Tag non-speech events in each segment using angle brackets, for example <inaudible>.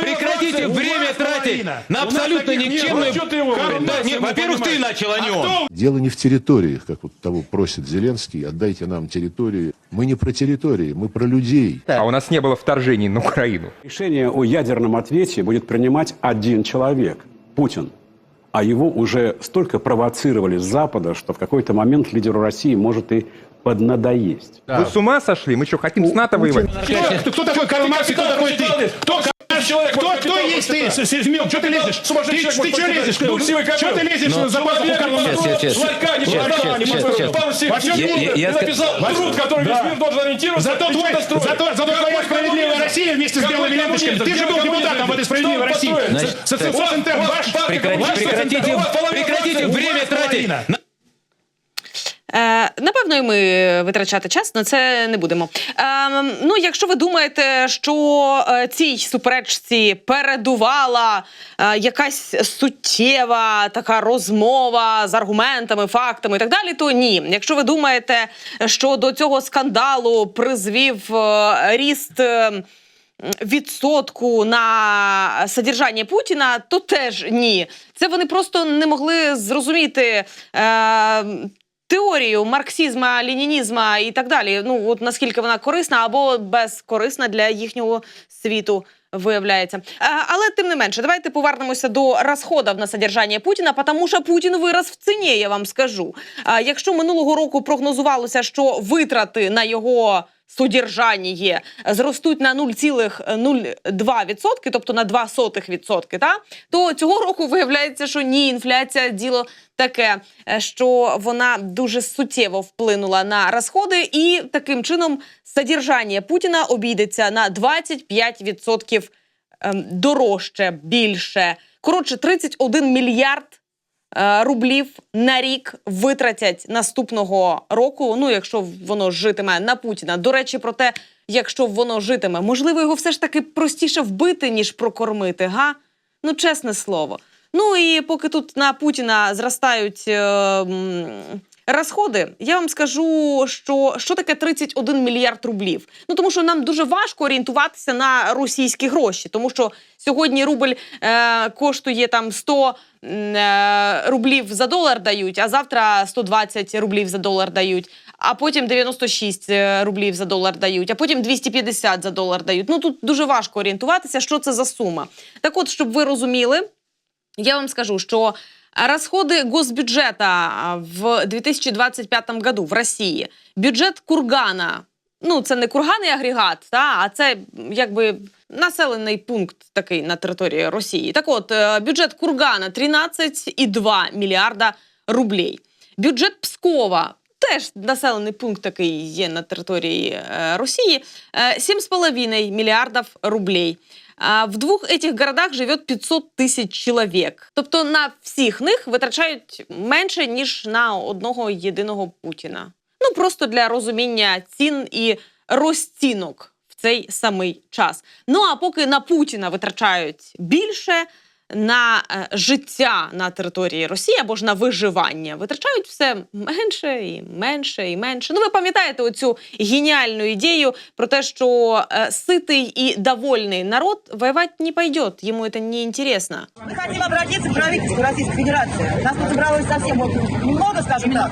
Прекратите время тратить на абсолютно никчемную... Ну, его Да, Во-первых, ты начал, а не А он. Дело не в территориях, как вот того просит Зеленский, отдайте нам территории. Мы не про территории, мы про людей. А у нас не было вторжений на Украину. Решение о ядерном ответе будет принимать один человек – Путин. А его уже столько провоцировали с Запада, что в какой-то момент лидеру России может и поднадоесть. Вы с ума сошли? Мы что, хотим с НАТО воевать? Кто, кто такой Карл Маркс и кто такой ты? Кто, человек, кто, вот кто капитал есть ты? прочитает. Семен, что ты лезешь? Сумасшедший Ты, человек ты может что прочитать. лезешь? Двухсилый Что ковер. ты лезешь Ну, за базу у Карла Сейчас, Маркса? сейчас, сейчас. Ларька не Сейчас, продала, не сейчас, продала. сейчас. Павел Сергеевич Я- Мирный я- я написал скажу- труд, который весь Да. мир должен ориентироваться. Зато и твой, что-то строить. зато, зато твоя Какой справедливая коммунизм? Россия вместе с Какой белыми ленточками. коммунизм? Ты же Где был коммунизм? депутатом в этой справедливой Что России. построили? Значит, Со- со- Социнтерм ваш? Прекрати- Прекратите, прекратите время тратить на Е, напевно, і ми витрачати час на це не будемо. Е, ну, якщо ви думаєте, що е, цій суперечці передувала якась суттєва така розмова з аргументами, фактами і так далі, то ні. Якщо ви думаєте, що до цього скандалу призвів ріст. Відсотку на содержання Путіна, то теж ні. Це вони просто не могли зрозуміти е, теорію марксизма, ленінізма і так далі. Ну от наскільки вона корисна або безкорисна для їхнього світу. Виявляється, але тим не менше, давайте повернемося до розходів на содержання Путіна, тому що Путін вираз в ціні. Я вам скажу. Якщо минулого року прогнозувалося, що витрати на його содержання зростуть на 0,02%, тобто на 0,02%, та, то цього року виявляється, що ні, інфляція діло таке, е, що вона дуже суттєво вплинула на розходи, і таким чином содержання Путіна обійдеться на 25% ем, дорожче, більше. Коротше, 31 мільярд рублів на рік витратять наступного року. Ну, якщо воно житиме на Путіна. До речі, про те, якщо воно житиме, можливо, його все ж таки простіше вбити, ніж прокормити, га? Ну, чесне слово. Ну і поки тут на Путіна зростають е, розходи, я вам скажу, що, що таке 31 мільярд рублів. Ну тому що нам дуже важко орієнтуватися на російські гроші, тому що сьогодні рубль е, коштує там 100 е, рублів за долар дають, а завтра 120 рублів за долар дають. А потім 96 е, рублів за долар дають, а потім 250 за долар дають. Ну тут дуже важко орієнтуватися, що це за сума. Так, от, щоб ви розуміли, я вам скажу, что расходы госбюджета в 2025 году в Росії, бюджет Кургана, ну це не курганний агрегат, та, а це якби населений пункт такий на території Росії. Так от, е, бюджет Кургана 13,2 мільярда рублей. Бюджет Пскова. Теж населений пункт такий є на території е, Росії. е, 7,5 мільярдів рублей. В двох этих городах живе 500 тисяч чоловік. Тобто на всіх них витрачають менше ніж на одного єдиного Путіна. Ну просто для розуміння цін і розцінок в цей самий час. Ну а поки на Путіна витрачають більше. На е, життя на території Росії або ж на виживання витрачають все менше і менше і менше. Ну, ви пам'ятаєте оцю геніальну ідею про те, що е, ситий і довольний народ воювати не пойде, йому це не інтересно. Мы хотим обратиться к правительству Российской Федерации. Нас тут собралось совсем вот немного, скажем так,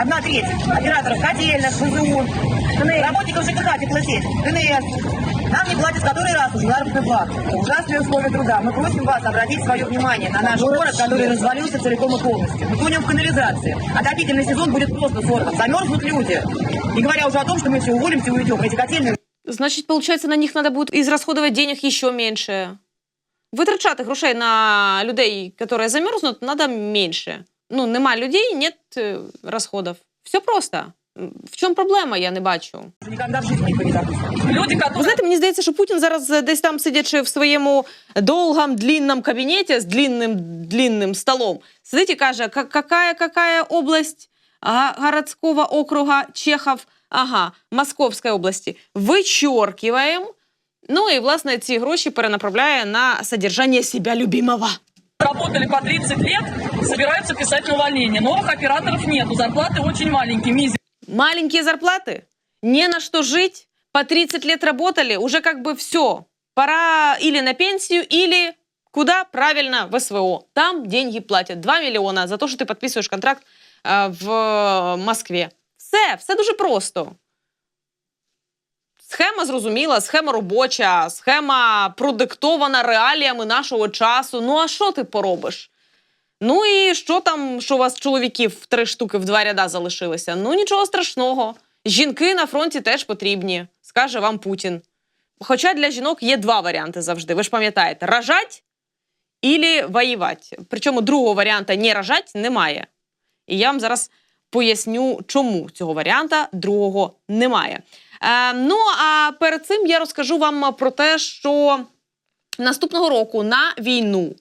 одна треть операторов котельных, ФЗУ, работников ЖКХ, теплосеть, ДНС. Нам не платят который раз уже заработную плату. Ужасные условия труда. Мы просим вас обратить свое внимание на наш город, который развалился целиком и полностью. Мы тонем в канализации. Отопительный сезон будет просто сорван. Замерзнут люди. Не говоря уже о том, что мы все уволимся и уйдем. Эти котельные Значить, получается, на них надо буде ізрасходувати денег ще менше. Витрачати грошей на людей, які замерзнуть, треба менше. Ну, нема людей, нет е, розходів. Все просто. М, В чому проблема, я не бачу. никогда в жизни не повидали. Люди, которые... Ви знаєте, мені здається, що Путін зараз е, десь там сидячи в своєму довгому длинному кабінеті з длинним длинним столом, сидить і каже, «Ка- какая, какая область ага, городского округа Чехов, ага, Московської області, вичоркиваємо. Ну і, власне, ці гроші перенаправляє на содержання себе любимого. Работали по 30 лет, собираются писать на увольнение. Новых операторов нету, зарплаты очень маленькие, мизерные. Маленькие зарплаты, не на что жить, по 30 лет работали, уже как бы все. Пора или на пенсию, или куда? Правильно, в СВО. Там деньги платят. 2 мільйона за те, що ти підписуєш контракт е, в Москві. Все, все дуже просто. Схема зрозуміла, схема робоча, схема продиктована реаліями нашого часу. Ну а що ти поробиш? Ну і що там, що у вас чоловіків три штуки в два ряда залишилися? Ну нічого страшного. Жінки на фронті теж потрібні, скаже вам Путін. Хоча для жінок є два варіанти завжди. Ви ж пам'ятаєте, рожать і воювати. Причому другого варіанта не рожать немає. І я вам зараз поясню, чому цього варіанта другого немає. Е, ну а перед цим я розкажу вам про те, що наступного року на війну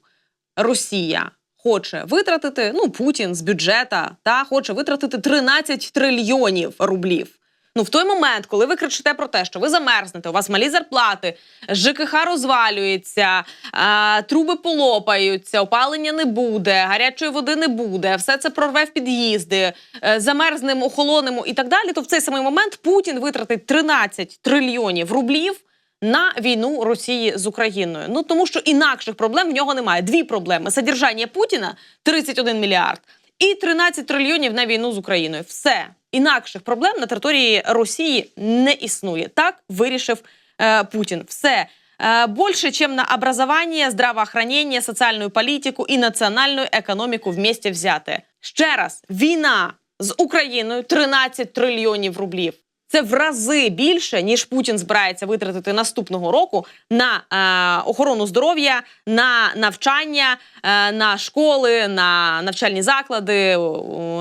Росія хоче витратити, ну Путін з бюджета та хоче витратити 13 трильйонів рублів. Ну, в той момент, коли ви кричите про те, що ви замерзнете, у вас малі зарплати, ЖКХ розвалюється, а, труби полопаються, опалення не буде, гарячої води не буде, все це прорве в під'їзди, е, замерзнемо, охолонемо і так далі, то в цей самий момент Путін витратить 13 трильйонів рублів на війну Росії з Україною. Ну тому що інакших проблем в нього немає. Дві проблеми: содержання Путіна 31 мільярд і 13 трильйонів на війну з Україною. Все інакших проблем на території Росії не існує. Так вирішив е, Путін. Все. Э, Больше, чем на образование, здравоохранение, социальную политику і національну економіку вместе взяти. Ще раз, війна з Україною 13 трильйонів рублів. Це в рази більше, ніж Путін збирається витратити наступного року на е, охорону здоров'я, на навчання, е, на школи, на навчальні заклади,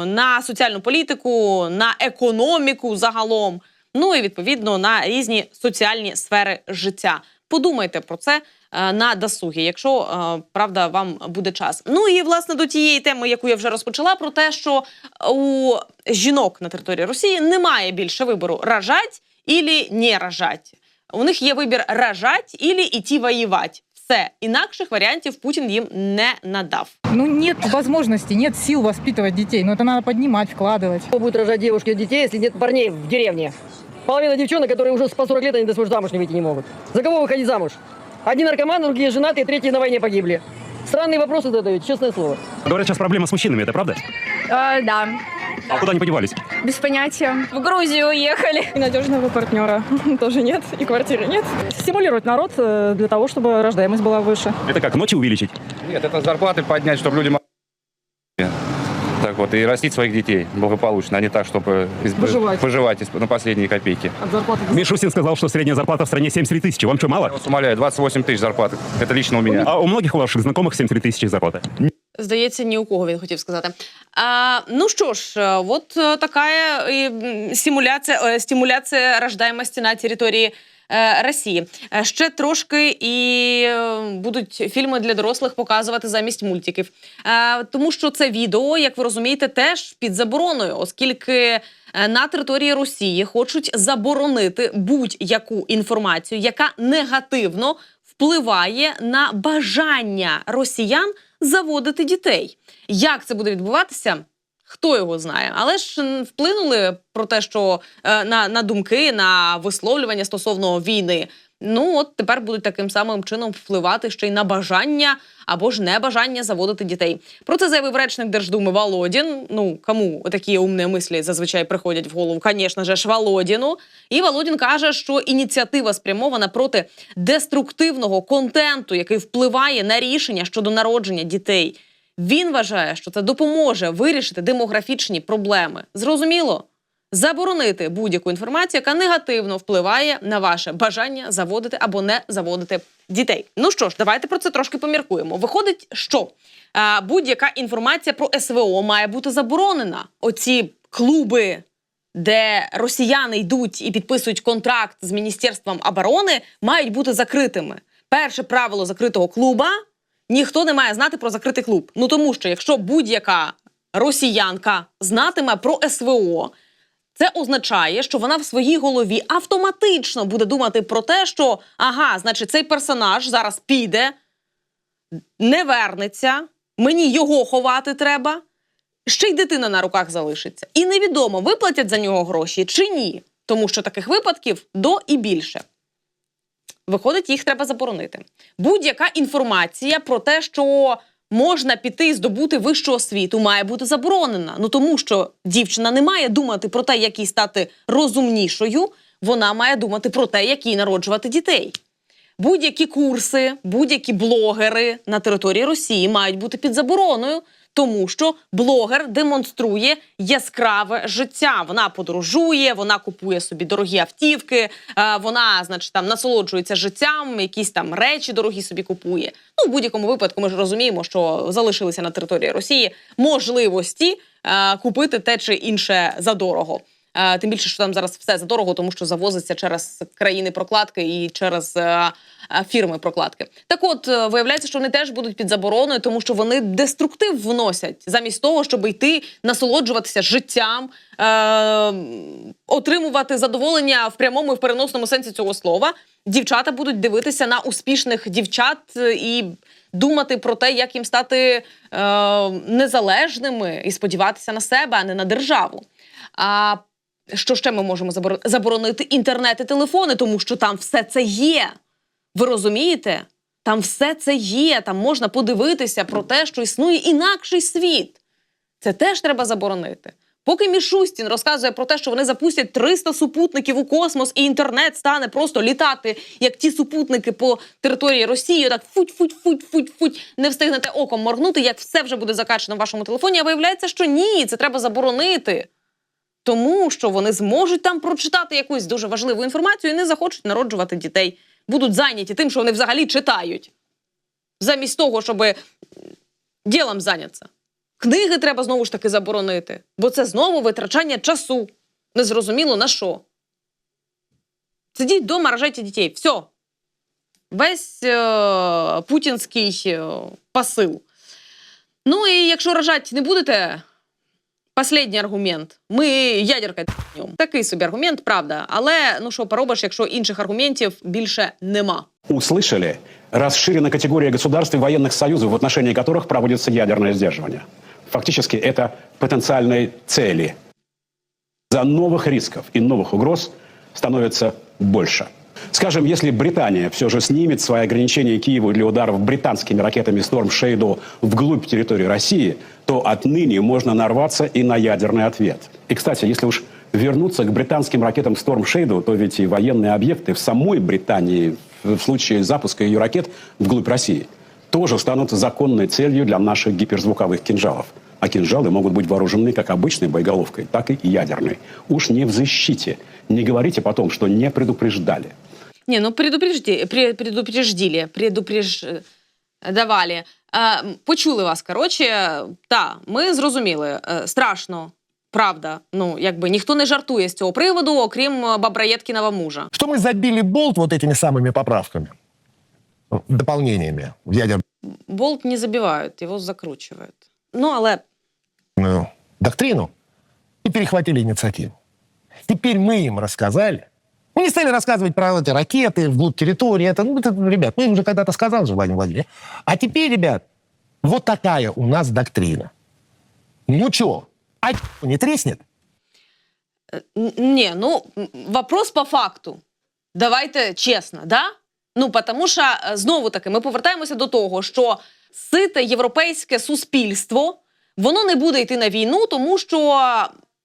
на соціальну політику, на економіку загалом. Ну і відповідно на різні соціальні сфери життя. Подумайте про це на досугі, якщо е, правда вам буде час. Ну і власне до тієї теми, яку я вже розпочала, про те, що у жінок на території Росії немає більше вибору рожать ілі не рожать. У них є вибір рожать ілі іти воювати. Все інакших варіантів Путін їм не надав. Ну, нет возможности, нет сил воспитывать детей. Но это надо поднимать, вкладывать. Кто будет рожать девушки и детей, если нет парней в деревне? Половина девчонок, которые уже по 40 лет, они до сих пор замуж не выйти не могут. За кого выходить замуж? Одни наркоманы, другие женатые, третьи на войне погибли. Странные вопросы задают, честное слово. Говорят, сейчас проблема с мужчинами, это правда? да, А куда они подевались? без понятия. В Грузию уехали. И надежного партнера <laughs> тоже нет, и квартиры нет. Стимулировать народ э, для того, чтобы рождаемость была выше. Это как, ночи увеличить? Нет, это зарплаты поднять, чтобы люди могли так вот, и растить своих детей благополучно, а не так, чтобы из- Выживать. выживать из- на последние копейки. От зарплаты Мишустин сказал, что средняя зарплата в стране 73 тысячи. Вам что, Я мало? вас умоляю, 28 тысяч зарплаты. Это лично у меня. А у многих ваших знакомых 73 тысячи зарплата. Здається, ні у кого він хотів сказати. А, ну що ж, е, от е, така стимуляція, е, стимуляція рождаємості на території Росії. Ще трошки і будуть фільми для дорослих показувати замість мультиків. Е, Тому що це відео, як ви розумієте, теж під забороною, оскільки на території Росії хочуть заборонити будь-яку інформацію, яка негативно впливає на бажання росіян заводити дітей. Як це буде відбуватися? Хто його знає, але ж вплинули про те, що е, на, на думки, на висловлювання стосовно війни. Ну от тепер будуть таким самим чином впливати ще й на бажання або ж небажання заводити дітей. Про це заявив речник Держдуми Володін. Ну кому такі умні мислі зазвичай приходять в голову? Звісно ж, Володіну. І Володін каже, що ініціатива спрямована проти деструктивного контенту, який впливає на рішення щодо народження дітей. Він вважає, що це допоможе вирішити демографічні проблеми. Зрозуміло? Заборонити будь-яку інформацію, яка негативно впливає на ваше бажання заводити або не заводити дітей. Ну що ж, давайте про це трошки поміркуємо. Виходить, що будь-яка інформація про СВО має бути заборонена. Оці клуби, де росіяни йдуть і підписують контракт з Міністерством оборони, мають бути закритими. Перше правило закритого клуба ніхто не має знати про закритий клуб. Ну тому що якщо будь-яка росіянка знатиме про СВО, це означає, що вона в своїй голові автоматично буде думати про те, що ага, значить, цей персонаж зараз піде, не вернеться, мені його ховати треба. Ще й дитина на руках залишиться. І невідомо, виплатять за нього гроші чи ні, тому що таких випадків до і більше. Виходить, їх треба заборонити. Будь-яка інформація про те, що можна піти і здобути вищу освіту, має бути заборонена. Ну тому що дівчина не має думати про те, як їй стати розумнішою, вона має думати про те, як їй народжувати дітей. Будь-які курси, будь-які блогери на території Росії мають бути під забороною, тому що блогер демонструє яскраве життя. Вона подорожує, вона купує собі дорогі автівки, е, вона, значить, там насолоджується життям, якісь там речі дорогі собі купує. Ну, в будь-якому випадку, ми ж розуміємо, що залишилися на території Росії можливості е, купити те чи інше задорого. Е, Тим більше, що там зараз все задорого, тому що завозиться через країни прокладки і через е, е, фірми прокладки. Так от, виявляється, що вони теж будуть під забороною, тому що вони деструктив вносять замість того, щоб йти насолоджуватися життям, отримувати задоволення в прямому і в переносному сенсі цього слова. Дівчата будуть дивитися на успішних дівчат і думати про те, як їм стати незалежними і сподіватися на себе, а не на державу. А що ще ми можемо заборо- заборонити інтернет і телефони, тому що там все це є. Ви розумієте? Там все це є. Там можна подивитися про те, що існує інакший світ. Це теж треба заборонити. Поки Мішустін розказує про те, що вони запустять 300 супутників у космос, і інтернет стане просто літати, як ті супутники по території Росії, так футь, футь, футь, футь, футь, не встигнете оком моргнути, як все вже буде закачано в вашому телефоні. А виявляється, що ні, це треба заборонити. Тому що вони зможуть там прочитати якусь дуже важливу інформацію і не захочуть народжувати дітей. Будуть зайняті тим, що вони взагалі читають. Замість того, щоб ділом зайнятися. Книги треба знову ж таки заборонити, бо це знову витрачання часу. Незрозуміло на що. Сидіть вдома, рожайте дітей. Все. Весь е- путінський е- посил. Ну і якщо рожати не будете, Последній аргумент. Ми ядеркою т**нем. Такий собі аргумент, правда. Але ну що поробиш, якщо інших аргументів більше нема. Услышали? Расширена категория государств и военных союзов, в отношении которых проводится ядерное сдерживание. Фактически это потенциальные цели. За новых рисков и новых угроз становится больше. Скажем, если Британия все же снимет свои ограничения Киеву для ударов британскими ракетами Storm Shadow вглубь территории России, то отныне можно нарваться и на ядерный ответ. И, кстати, если уж вернуться к британским ракетам Storm Shadow, то ведь и военные объекты в самой Британии в случае запуска ее ракет вглубь России тоже станут законной целью для наших гиперзвуковых кинжалов. А кинжалы могут быть вооружены как обычной боеголовкой, так и ядерной. Уж не в защите. Не говорите потом, что не предупреждали. Ні, ну предупрежди, пре- предупреждили, предупреж... давали. Е, почули вас, коротше. Та, ми зрозуміли. Е, страшно, правда. Ну, якби ніхто не жартує з цього приводу, окрім е, Бабраєткіного мужа. Что мы забили болт вот этими самыми поправками, дополнениями в ядерную Болт не забивають, його закручують. Ну, але доктрину и перехватили инициативу. Теперь мы им рассказали. Мы не стали рассказывать про эти ракеты вглубь территории. Это, ну, это, ребят, мы уже когда-то сказал же, Владимир Владимирович. А теперь, ребят, вот такая у нас доктрина. Ну что, а не треснет? Н- Ні, ну м, вопрос по факту. Давайте чесно, да? Ну, тому що е, знову таки ми повертаємося до того, що сите європейське суспільство воно не буде йти на війну, тому що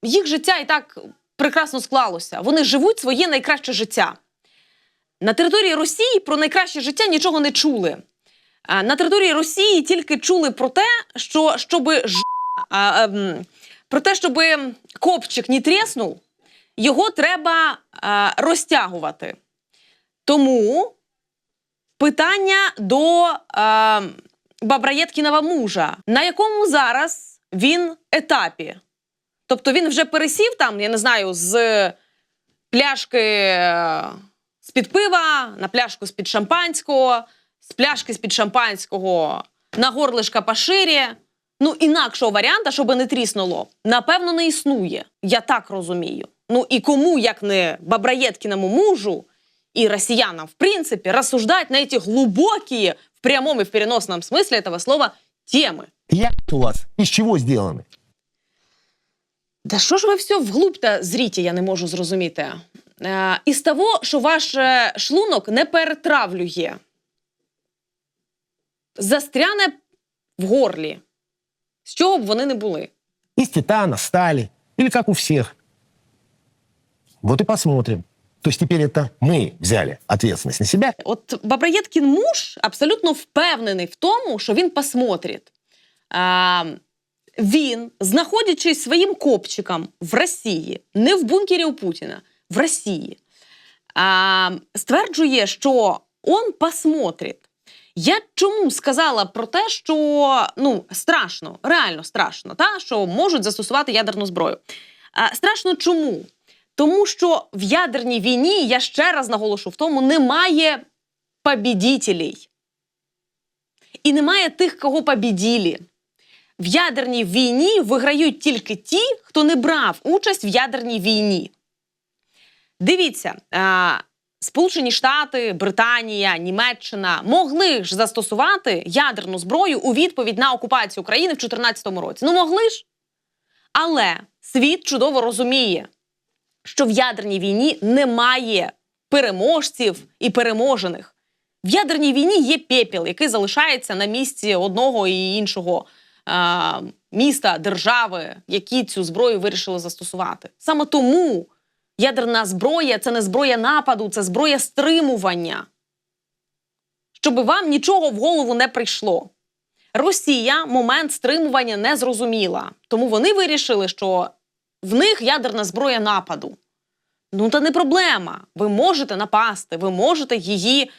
їх життя і так прекрасно склалося. Вони живуть своє найкраще життя. На території Росії про найкраще життя нічого не чули. На території Росії тільки чули про те, що щоби ж... ем, про те, щоб копчик не треснув, його треба розтягувати. Тому питання до Бабраєткіного мужа, на якому зараз він етапі? Тобто він вже пересів там, я не знаю, з пляшки е, з-під пива на пляшку з-під шампанського, з пляшки з-під шампанського на горлишка поширі. Ну, інакшого варіанта, щоб не тріснуло, напевно, не існує. Я так розумію. Ну і кому, як не Бабраєткіному мужу і росіянам, в принципі, розсуждати на ці глибокі, в прямому і в переносному смислі этого слова, теми. Я у вас из чего сделаны? Да що ж ви все вглубь та зріті, я не можу зрозуміти. Е, із того, що ваш е, шлунок не перетравлює, застряне в горлі. З чого б вони не були. Из титана, стали. Или как у всех. Вот и посмотрим. То есть теперь это мы взяли ответственность на себя. От Бабраєткін муж абсолютно впевнений в тому, що він посмотрить. А, він, знаходячись своїм копчиком в Росії, не в бункері у Путіна, в Росії, а, стверджує, що он посмотрить. Я чому сказала про те, що ну страшно, реально страшно, та що можуть застосувати ядерну зброю. А, страшно чому? Тому що в ядерній війні, я ще раз наголошу в тому, немає побідітелей. І немає тих, кого побіділі. В ядерній війні виграють тільки ті, хто не брав участь в ядерній війні. Дивіться, Сполучені Штати, Британія, Німеччина могли ж застосувати ядерну зброю у відповідь на окупацію України в 2014 році. Ну могли ж. Але світ чудово розуміє, що в ядерній війні немає переможців і переможених. В ядерній війні є пепіл, який залишається на місці одного і іншого е, міста, держави, які цю зброю вирішили застосувати. Саме тому ядерна зброя це не зброя нападу, це зброя стримування. Щоб вам нічого в голову не прийшло. Росія момент стримування не зрозуміла, тому вони вирішили, що в них ядерна зброя нападу. Ну, та не проблема. Ви можете напасти, ви можете її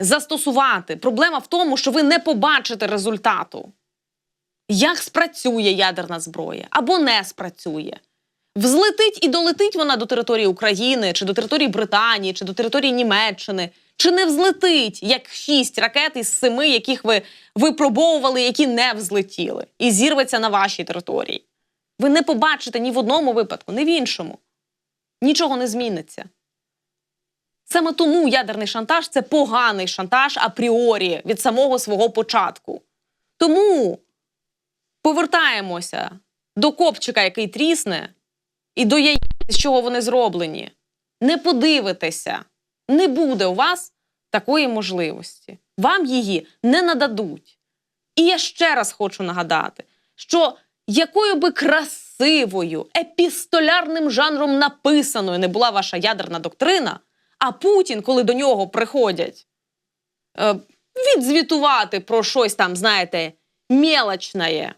застосувати. Проблема в тому, що ви не побачите результату. Як спрацює ядерна зброя або не спрацює. Взлетить і долетить вона до території України, чи до території Британії, чи до території Німеччини, чи не взлетить, як шість ракет із семи, яких ви випробовували, які не взлетіли, і зірветься на вашій території. Ви не побачите ні в одному випадку, ні в іншому. Нічого не зміниться. Саме тому ядерний шантаж це поганий шантаж апріорі від самого свого початку. Тому повертаємося до копчика, який трісне, і до яєць, з чого вони зроблені. Не подивитеся, не буде у вас такої можливості. Вам її не нададуть. І я ще раз хочу нагадати, що якою би красивою, епістолярним жанром написаною не була ваша ядерна доктрина, а Путін, коли до нього приходять е, відзвітувати про щось там, знаєте, мелочне,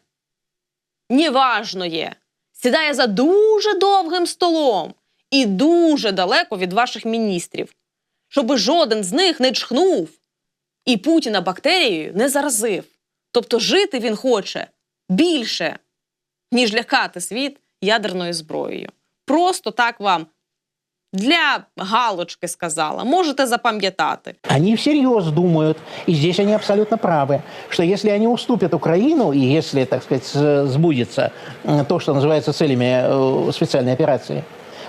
неважное, сідає за дуже довгим столом і дуже далеко від ваших міністрів, щоб жоден з них не чхнув і Путіна бактерією не заразив. Тобто жити він хоче більше, ніж лякати світ ядерною зброєю. Просто так вам для галочки сказала. Можете запам'ятати. Они всерьез думают, и здесь они абсолютно правы, что если они уступят Украину, и если, так сказать, с- сбудется м, то, что называется целями э, специальной операции,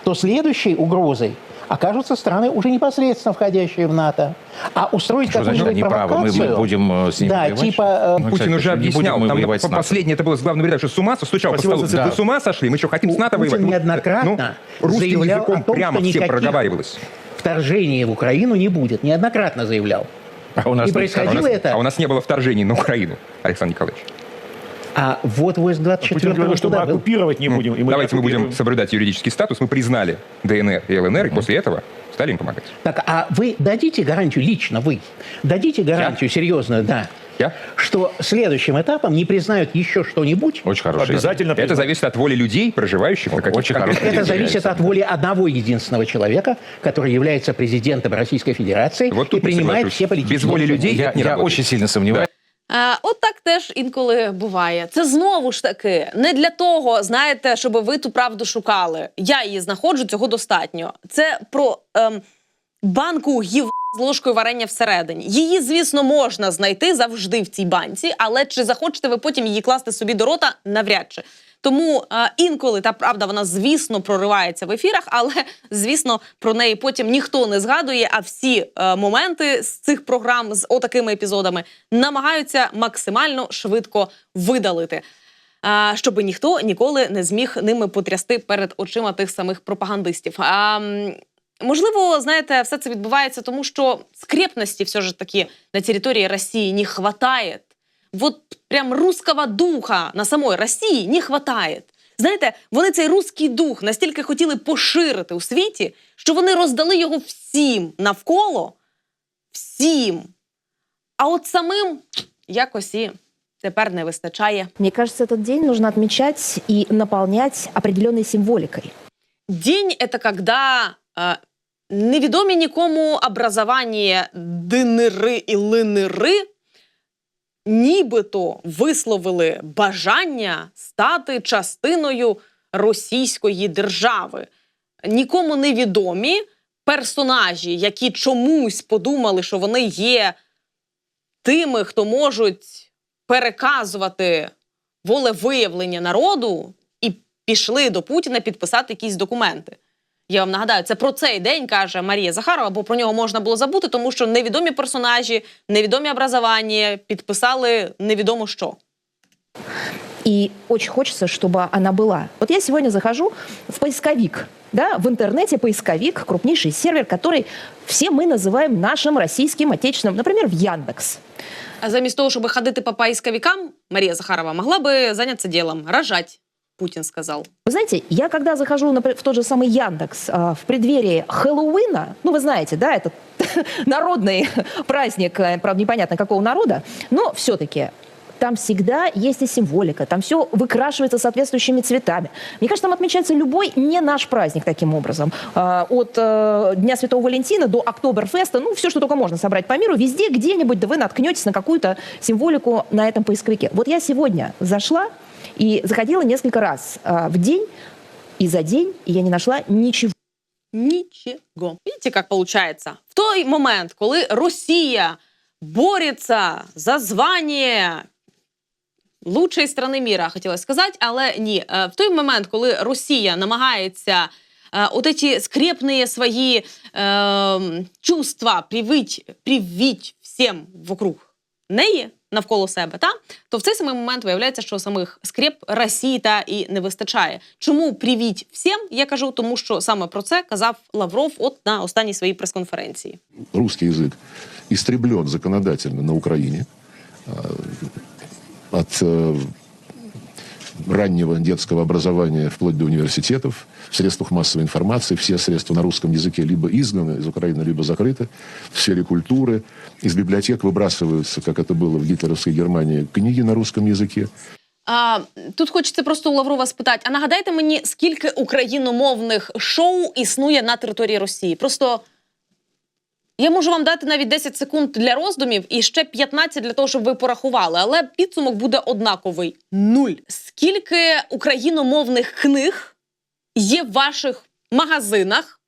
то следующей угрозой окажутся страны, уже непосредственно входящие в НАТО. А устроить Что значит какую-нибудь они правы? Мы провокацию... будем э, с ними Да, воевать? типа... э, Ну, Путин кстати, уже объяснял, мы там последнее это было с главным редактором, что с ума стучал по столу. за Вы с ума сошли? Мы что, хотим с НАТО воевать? Путин Ну, неоднократно ну, русским заявлял языком о том, прямо что всем никаких проговаривалось. вторжения в Украину не будет. Неоднократно заявлял. А у нас И происходило А у, нас, это... а у нас не было вторжений на Украину, Александр Николаевич. А вот войск 24 говорил, что мы оккупировать не будем. и мы Давайте не мы будем соблюдать юридический статус. Мы признали ДНР и ЛНР, и после этого стали им помогать. Так, а вы дадите гарантию, лично вы, дадите гарантию серьезную, да, Я? что следующим этапом не признают еще что-нибудь? Очень хороший. Обязательно Это признать. зависит от воли людей, проживающих на каких-то Очень хороший. Это зависит от воли одного единственного человека, который является президентом Российской Федерации Вот и принимает все политические Без воли людей Я, это я работает. очень сильно сомневаюсь. Е, от так теж інколи буває. Це знову ж таки не для того, знаєте, щоб ви ту правду шукали. Я її знаходжу, цього достатньо. Це про ем, банку гів з ложкою варення всередині. Її, звісно, можна знайти завжди в цій банці, але чи захочете ви потім її класти собі до рота, навряд чи. Тому е, інколи та правда вона, звісно, проривається в ефірах, але звісно про неї потім ніхто не згадує. А всі е, моменти з цих програм з отакими епізодами намагаються максимально швидко видалити. А, щоб ніхто ніколи не зміг ними потрясти перед очима тих самих пропагандистів. А, Можливо, знаєте, все це відбувається тому, що скрепності все ж таки на території Росії не хватает. Вот прям русского духа на самой Росії не хватает. Знаєте, вони цей русський дух настільки хотіли поширити у світі, що вони роздали його всім навколо, всім. А от самим якось і тепер не вистачає. Мне кажется, этот день нужно отмечать и наполнять определенной символикой. День – это когда е, невідомі нікому образування динери і линери нібито висловили бажання стати частиною російської держави. Нікому невідомі персонажі, які чомусь подумали, що вони є тими, хто можуть переказувати волевиявлення народу, і пішли до Путіна підписати якісь документи. Я вам нагадаю, це про цей день каже Марія Захарова, бо про нього можна було забути, тому що невідомі персонажі, невідомі образування підписали невідомо що. И очень хочется, чтобы она была. Вот я сегодня захожу в поисковик, да, в интернете поисковик, крупнейший сервер, который все мы называем нашим российским отечественным, например, в Яндекс. А замість того, щоб ходити по поисковикам, Марія Захарова могла би зайнятися ділом, рожать, Путін сказав. Вы знаете, я когда захожу например, в тот же самый Яндекс а, в преддверии Хэллоуина, ну вы знаете, да, это <laughs> народный <laughs> праздник, э, правда непонятно какого народа, но все-таки там всегда есть и символика, там все выкрашивается соответствующими цветами. Мне кажется, там отмечается любой не наш праздник таким образом. А, От э, Дня Святого Валентина до Октоберфеста, ну все, что только можно собрать по миру, везде где-нибудь да вы наткнетесь на какую-то символику на этом поисковике. Вот я сегодня зашла и заходила несколько раз а, в день, и за день и я не нашла ничего. Нічого. Видите, як получается? В той момент, коли Росія бореться за звання лучшої страни міра, хотіла сказати, але ні. Е, В той момент, коли Росія намагається е, от эти скрепные свои е, чувства привить всім вокруг неї, навколо себе, та то в цей самий момент виявляється, що самих скреп Росії та і не вистачає. Чому привіть всім? Я кажу, тому що саме про це казав Лавров от на останній своїй прес-конференції. Русский язик истреблен законодательно на Україні. от э, раннего детского образования вплоть до университетов, в средствах массовой информации, все средства на русском языке либо изгнаны из Украины, либо закрыты. В сфере культуры из библиотек выбрасываются, как это было в гитлеровской Германии, книги на русском языке. А, тут хочеться просто у Лаврова спитати: а нагадайте мені, скільки україномовних шоу існує на території Росії? Просто я можу вам дати навіть 10 секунд для роздумів і ще 15 для того, щоб ви порахували. Але підсумок буде однаковий: нуль. Скільки україномовних книг є в ваших магазинах,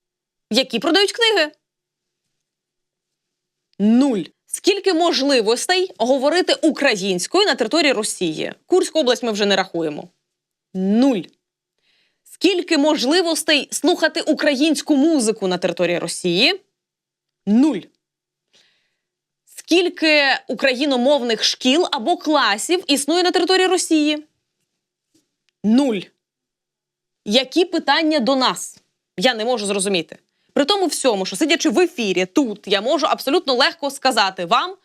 які продають книги? Нуль. Скільки можливостей говорити українською на території Росії? Курську область ми вже не рахуємо. Нуль. Скільки можливостей слухати українську музику на території Росії? Нуль. Скільки україномовних шкіл або класів існує на території Росії? Нуль. Які питання до нас? Я не можу зрозуміти. При тому всьому, що сидячи в ефірі тут, я можу абсолютно легко сказати вам,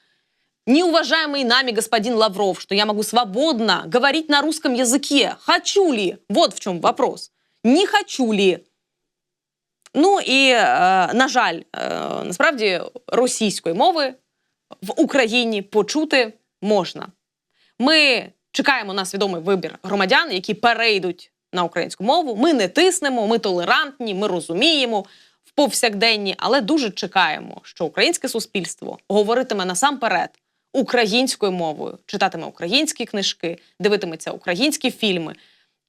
неуважаемый нами господин Лавров, что я могу свободно говорить на русском языке. Хочу ли? Вот в чем вопрос. Не хочу ли? Ну і, е, на жаль, е, насправді російської мови в Україні почути можна. Ми чекаємо на свідомий вибір громадян, які перейдуть на українську мову. Ми не тиснемо, ми толерантні, ми розуміємо в повсякденні, але дуже чекаємо, що українське суспільство говоритиме насамперед українською мовою, читатиме українські книжки, дивитиметься українські фільми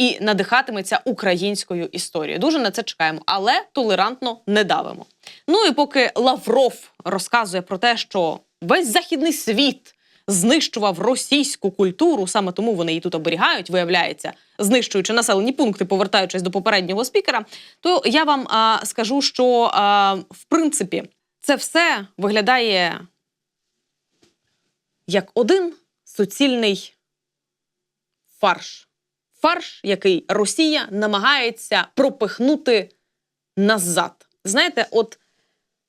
і надихатиметься українською історією. Дуже на це чекаємо, але толерантно не давимо. Ну і поки Лавров розказує про те, що весь західний світ знищував російську культуру, саме тому вони її тут оберігають, виявляється, знищуючи населені пункти, повертаючись до попереднього спікера, то я вам а, скажу, що а, в принципі це все виглядає як один суцільний фарш. Фарш, який Росія намагається пропихнути назад. знаєте, от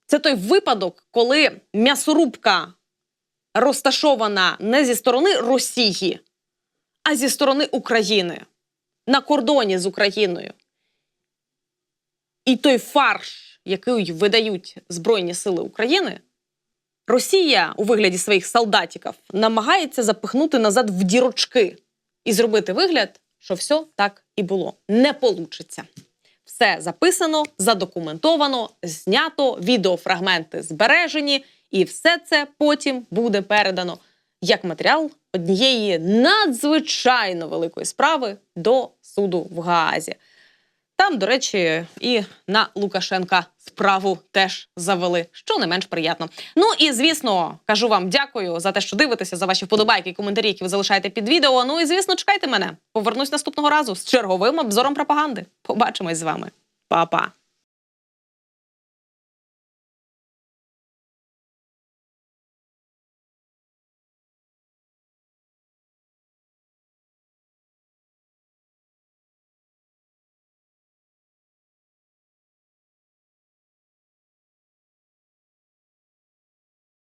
це той випадок, коли м'ясорубка розташована не зі сторони Росії, а зі сторони України на кордоні з Україною. І той фарш, який видають Збройні Сили України, Росія у вигляді своїх солдатиків намагається запихнути назад в дірочки і зробити вигляд, що все так і було. Не получиться. Все записано, задокументовано, знято, відеофрагменти збережені, і все це потім буде передано як матеріал однієї надзвичайно великої справи до суду в Гаазі. Там, до речі, і на Лукашенка справу теж завели, що не менш приємно. Ну і звісно, кажу вам дякую за те, що дивитеся, за ваші вподобайки і коментарі, які ви залишаєте під відео. Ну і звісно, чекайте мене. Повернусь наступного разу з черговим обзором пропаганди. Побачимось з вами. Па-па!